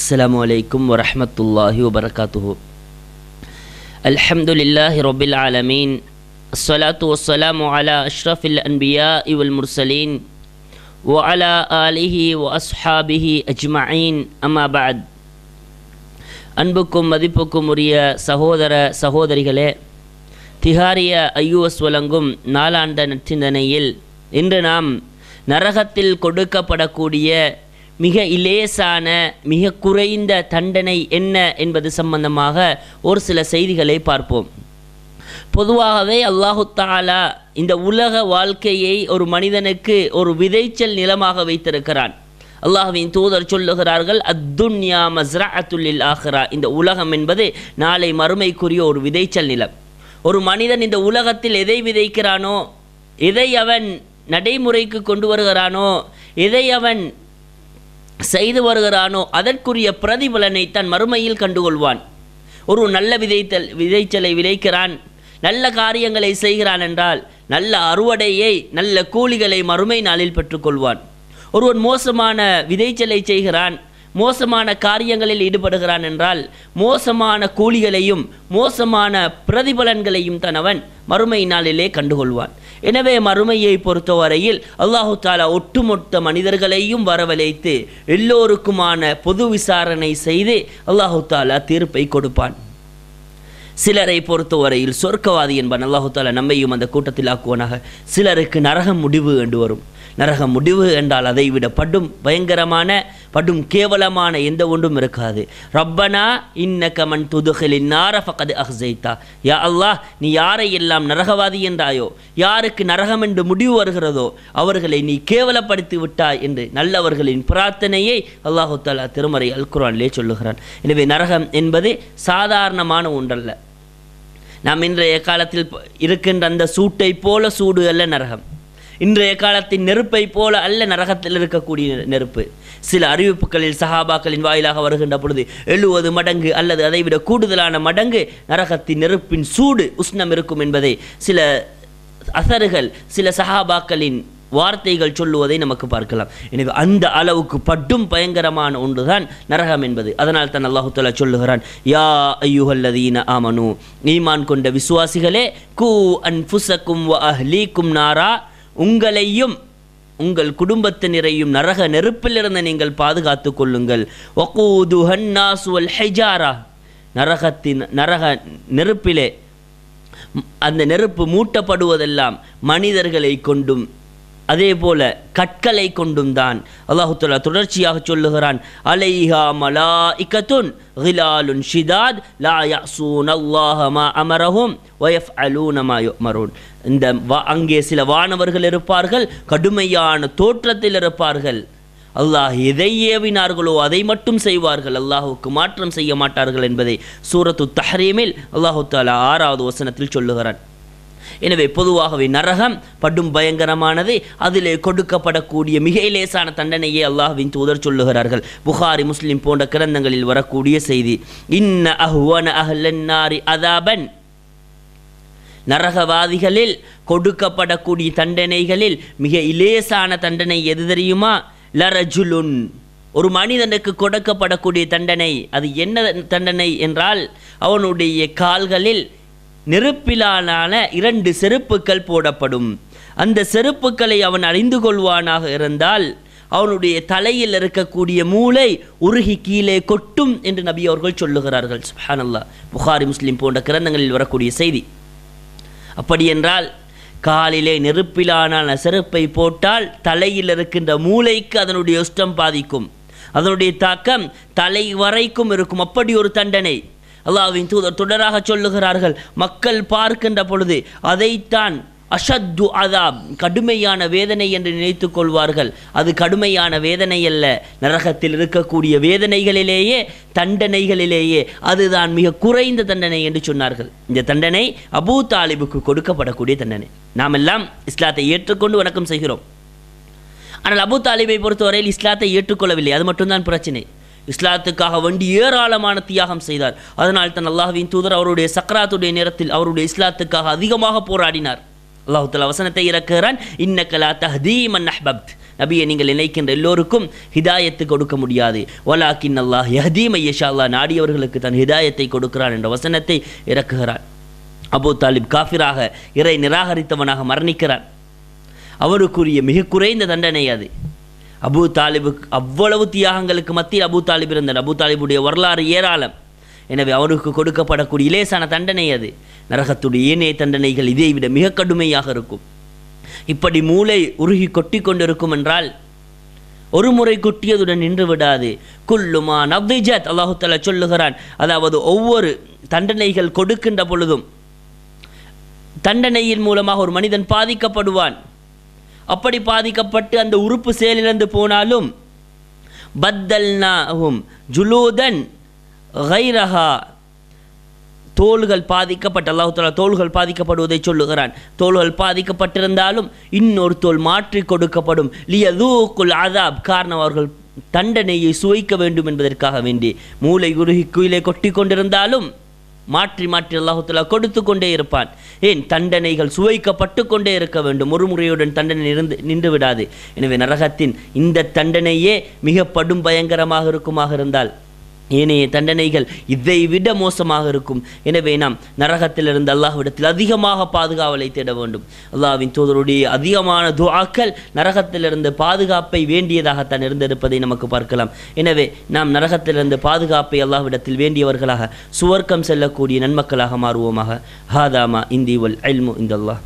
السلام عليكم ورحمة الله وبركاته الحمد لله رب العالمين الصلاة والسلام على أشرف الأنبياء والمرسلين وعلى آله وأصحابه أجمعين أما بعد அன்புக்கும் மதிப்புக்கும் உரிய சகோதர சகோதரிகளே திகாரிய ஐயுஎஸ் வழங்கும் நாளாண்ட நற்சிந்தனையில் இன்று நாம் நரகத்தில் கொடுக்கப்படக்கூடிய மிக இலேசான மிக குறைந்த தண்டனை என்ன என்பது சம்பந்தமாக ஒரு சில செய்திகளை பார்ப்போம். பொதுவாகவே அல்லாஹு தாலா இந்த உலக வாழ்க்கையை ஒரு மனிதனுக்கு ஒரு விதைச்சல் நிலமாக வைத்திருக்கிறான். அல்லாஹுவின் தூதர் சொல்லுகிறார்கள் அத்துன்யா மஸ்ரஅத்துல்லில் ஆஹ்ரா இந்த உலகம் என்பது நாளை மறுமைக்குரிய ஒரு விதைச்சல் நிலம். ஒரு மனிதன் இந்த உலகத்தில் எதை விதைக்கிறானோ எதை அவன் நடைமுறைக்கு கொண்டு வருகிறானோ எதை அவன் செய்து வருகிறானோ அதற்குரிய பிரதிபலனை தன் மறுமையில் கண்டுகொள்வான். ஒரு நல்ல விதைத்தல் விதைச்சலை விதைக்கிறான் நல்ல காரியங்களை செய்கிறான் என்றால் நல்ல அறுவடையை நல்ல கூலிகளை மறுமை நாளில் பெற்றுக்கொள்வான். ஒருவன் மோசமான விதைச்சலை செய்கிறான் மோசமான காரியங்களில் ஈடுபடுகிறான் என்றால் மோசமான கூலிகளையும் மோசமான பிரதிபலன்களையும் தன் அவன் மறுமை நாளிலே கண்டுகொள்வான். எனவே மறுமையை பொறுத்தவரையில் அல்லாஹு தாலா ஒட்டுமொத்த மனிதர்களையும் வரவழைத்து எல்லோருக்குமான பொது விசாரணை செய்து அல்லாஹு தாலா தீர்ப்பை கொடுப்பான். சிலரை பொறுத்தவரையில் சொர்க்கவாதி என்பன் அல்லாஹு தாலா நம்மையும் அந்த கூட்டத்தில் ஆக்குவனாக. சிலருக்கு நரகம் முடிவு என்று வரும் நரக முடிவு என்றால் அதை விட படும் பயங்கரமான படும் கேவலமான எந்த ஒன்றும் இருக்காது. ரப்பனா இன்ன கமன் துதுகலின் நார ஃபகது அஹ்சைத்தா. யா அல்லாஹ் நீ யாரை எல்லாம் நரகவாதி என்றாயோ யாருக்கு நரகம் என்று முடிவு வருகிறதோ அவர்களை நீ கேவலப்படுத்தி விட்டாய் என்று நல்லவர்களின் பிரார்த்தனையை அல்லாஹு தாலா திருமறை அல்குரானிலே சொல்லுகிறான். எனவே நரகம் என்பது சாதாரணமான ஒன்றல்ல. நாம் இன்றைய காலத்தில் இருக்கின்ற அந்த சூட்டை போல சூடு அல்ல நரகம். இன்றைய காலத்தின் நெருப்பை போல அல்ல நரகத்தில் இருக்கக்கூடிய நெருப்பு. சில அறிவிப்புகளில் சஹாபாக்களின் வாயிலாக வருகின்ற பொழுது எழுபது மடங்கு அல்லது அதைவிட கூடுதலான மடங்கு நரகத்தின் நெருப்பின் சூடு உஷ்ணம் இருக்கும் என்பதை சில அசறுகள் சில சஹாபாக்களின் வார்த்தைகள் சொல்லுவதை நமக்கு பார்க்கலாம். எனவே அந்த அளவுக்கு பட்டும் பயங்கரமான ஒன்றுதான் நரகம் என்பது. அதனால் தான் அல்லாஹு தாலா சொல்லுகிறான் யா ஐயுஹல்லதீன ஆமனு ஈமான் கொண்ட விசுவாசிகளே கூ அன் ஃபுசக்கும் அஹ்லீக்கும் நாரா உங்களையும் உங்கள் குடும்பத்தினரையும் நரக நெருப்பிலிருந்து நீங்கள் பாதுகாத்து கொள்ளுங்கள். ஹெஜாரா. நரகத்தின் நரக நெருப்பிலே அந்த நெருப்பு மூட்டப்படுவதெல்லாம் மனிதர்களை கொண்டும் அதே போல கற்களை கொண்டும் தான் அல்லாஹு தொடர்ச்சியாக சொல்லுகிறான் அலைஹா மலா இக்கத்துன் ஹிலாலுன் ஷிதாத் லா யசூன் அல்லாஹ அமரஹும் வயஃப் அலூனமா இந்த வா அங்கே சில வானவர்கள் இருப்பார்கள் கடுமையான தோற்றத்தில் இருப்பார்கள். அல்லாஹ் எதை ஏவினார்களோ அதை மட்டும் செய்வார்கள். அல்லாஹுக்கு மாற்றம் செய்ய மாட்டார்கள் என்பதை சூரத்து தஹரீமில் அல்லாஹு தாலா ஆறாவது வசனத்தில் சொல்லுகிறான். எனவே பொதுவாகவே நரகம் படும் பயங்கரமானது அதிலே கொடுக்கப்படக்கூடிய மிக லேசான தண்டனையே அல்லாஹ்வின் தூதர் சொல்லுகிறார்கள். புகாரி முஸ்லிம் போன்ற கிரந்தங்களில் வரக்கூடிய செய்தி இன்ன அஹ்வன அஹ்லன்னாரி அதாபன். நரகவாதிகளில் கொடுக்கப்படக்கூடிய தண்டனைகளில் மிக இலேசான தண்டனை எது தெரியுமா? லரஜுலுன். ஒரு மனிதனுக்கு கொடுக்கப்படக்கூடிய தண்டனை. அது என்ன தண்டனை என்றால் அவனுடைய கால்களில் நெருப்பிலான இரண்டு செருப்புக்கள் போடப்படும். அந்த செருப்புக்களை அவன் அறிந்து கொள்வானாக இருந்தால் அவனுடைய தலையில் இருக்கக்கூடிய மூளை உருகி கீழே கொட்டும் என்று நபி அவர்கள் சொல்லுகிறார்கள். சுஹானல்லா புகாரி முஸ்லீம் போன்ற கிரந்தங்களில் வரக்கூடிய செய்தி. அப்படியென்றால் காலிலே நெருப்பிலான செருப்பை போட்டால் தலையில் இருக்கின்ற மூளைக்கு அதனுடைய உஷ்டம் பாதிக்கும். அதனுடைய தாக்கம் தலை வரைக்கும் இருக்கும். அப்படி ஒரு தண்டனை. அல்லாவின் தூதர் தொடராக சொல்லுகிறார்கள் மக்கள் பார்க்கின்ற பொழுது அதைத்தான் அஷத்து அதாப் கடுமையான வேதனை என்று நினைத்து கொள்வார்கள். அது கடுமையான வேதனை அல்ல. நரகத்தில் இருக்கக்கூடிய வேதனைகளிலேயே தண்டனைகளிலேயே அதுதான் மிக குறைந்த தண்டனை என்று சொன்னார்கள். இந்த தண்டனை அபூ தாலிபுக்கு கொடுக்கப்படக்கூடிய தண்டனை. நாம் எல்லாம் இஸ்லாத்தை ஏற்றுக்கொண்டு வணக்கம் செய்கிறோம். ஆனால் அபு தாலிபை பொறுத்தவரையில் இஸ்லாத்தை ஏற்றுக்கொள்ளவில்லை. அது மட்டும்தான் பிரச்சனை. இஸ்லாத்துக்காக வண்டி ஏராளமான தியாகம் செய்தார். அதனால் தன் அல்லாஹுவின் தூதர் அவருடைய சக்கராத்துடைய நேரத்தில் அவருடைய இஸ்லாத்துக்காக அதிகமாக போராடினார். அல்லாஹு வசனத்தை இறக்குகிறான் இன்னக்கலா தஹதீமன் அஹ்பப்த். நபியை நீங்கள் நினைக்கின்ற எல்லோருக்கும் ஹிதாயத்து கொடுக்க முடியாது. வலாக்கின் அல்லாஹ் யஹதீம் ஐயஷா அல்லாஹ் நாடியவர்களுக்கு தன் ஹிதாயத்தை கொடுக்கிறான் என்ற வசனத்தை இறக்குகிறான். அபு தாலிப் காஃபிராக இறை நிராகரித்தவனாக மரணிக்கிறான். அவருக்குரிய மிக குறைந்த தண்டனை அது. அபூ தாலிபுக்கு அவ்வளவு தியாகங்களுக்கு மத்தியில் அபூ தாலிப் இருந்தார் அபூ தாலிபுடைய வரலாறு ஏராளம். எனவே அவருக்கு கொடுக்கப்படக்கூடிய இலேசான தண்டனை அது. நரகத்துடைய ஏனைய தண்டனைகள் இதை விட மிக கடுமையாக இருக்கும். இப்படி மூளை உருகி கொட்டி கொண்டிருக்கும் என்றால் ஒரு முறை கொட்டியதுடன் நின்று விடாது. குல்லுமா நவ்விஜத் அல்லாஹு தஆலா சொல்லுகிறான். அதாவது ஒவ்வொரு தண்டனைகள் கொடுக்கின்ற பொழுதும் தண்டனையின் மூலமாக ஒரு மனிதன் பாதிக்கப்படுவான். அப்படி பாதிக்கப்பட்டு அந்த உறுப்பு செயலிழந்து போனாலும் பத்தல்னாஹும் ஜுலூதன் கைரஹா தோள்கள் பாதிக்கப்பட்ட அல்லாஹு தஆலா தோள்கள் பாதிக்கப்படுவதை சொல்லுகிறான். தோள்கள் பாதிக்கப்பட்டிருந்தாலும் இன்னொரு தோல் மாற்றி கொடுக்கப்படும். லியதூக்குல் அதாப் காரணம் அவர்கள் தண்டனையை சுவைக்க வேண்டும் என்பதற்காக வேண்டி. மூளை குருகி கீழே கொட்டி கொண்டிருந்தாலும் மாற்றி மாற்றி அல்லாஹு கொடுத்து கொண்டே இருப்பான். ஏன்? தண்டனைகள் சுவைக்கப்பட்டு கொண்டே இருக்க வேண்டும். ஒரு முறையுடன் தண்டனை இருந்து நின்று விடாது. எனவே நரகத்தின் இந்த தண்டனையே மிக படும் பயங்கரமாக இருக்குமாக இருந்தால் ஏனைய தண்டனைகள் இதை விட மோசமாக இருக்கும். எனவே நாம் நரகத்திலிருந்து அல்லாஹ்விடத்தில் அதிகமாக பாதுகாவலை தேட வேண்டும். அல்லாவின் தூதருடைய அதிகமான துவாக்கள் நரகத்திலிருந்து பாதுகாப்பை வேண்டியதாகத்தான் இருந்திருப்பதை நமக்கு பார்க்கலாம். எனவே நாம் நரகத்திலிருந்து பாதுகாப்பை அல்லாஹ்விடத்தில் வேண்டியவர்களாக சுவர்க்கம் செல்லக்கூடிய நன்மக்களாக மாறுவோமாக. ஹாதாமா இந்தி வல் அல்மு இந்த அல்லாஹ்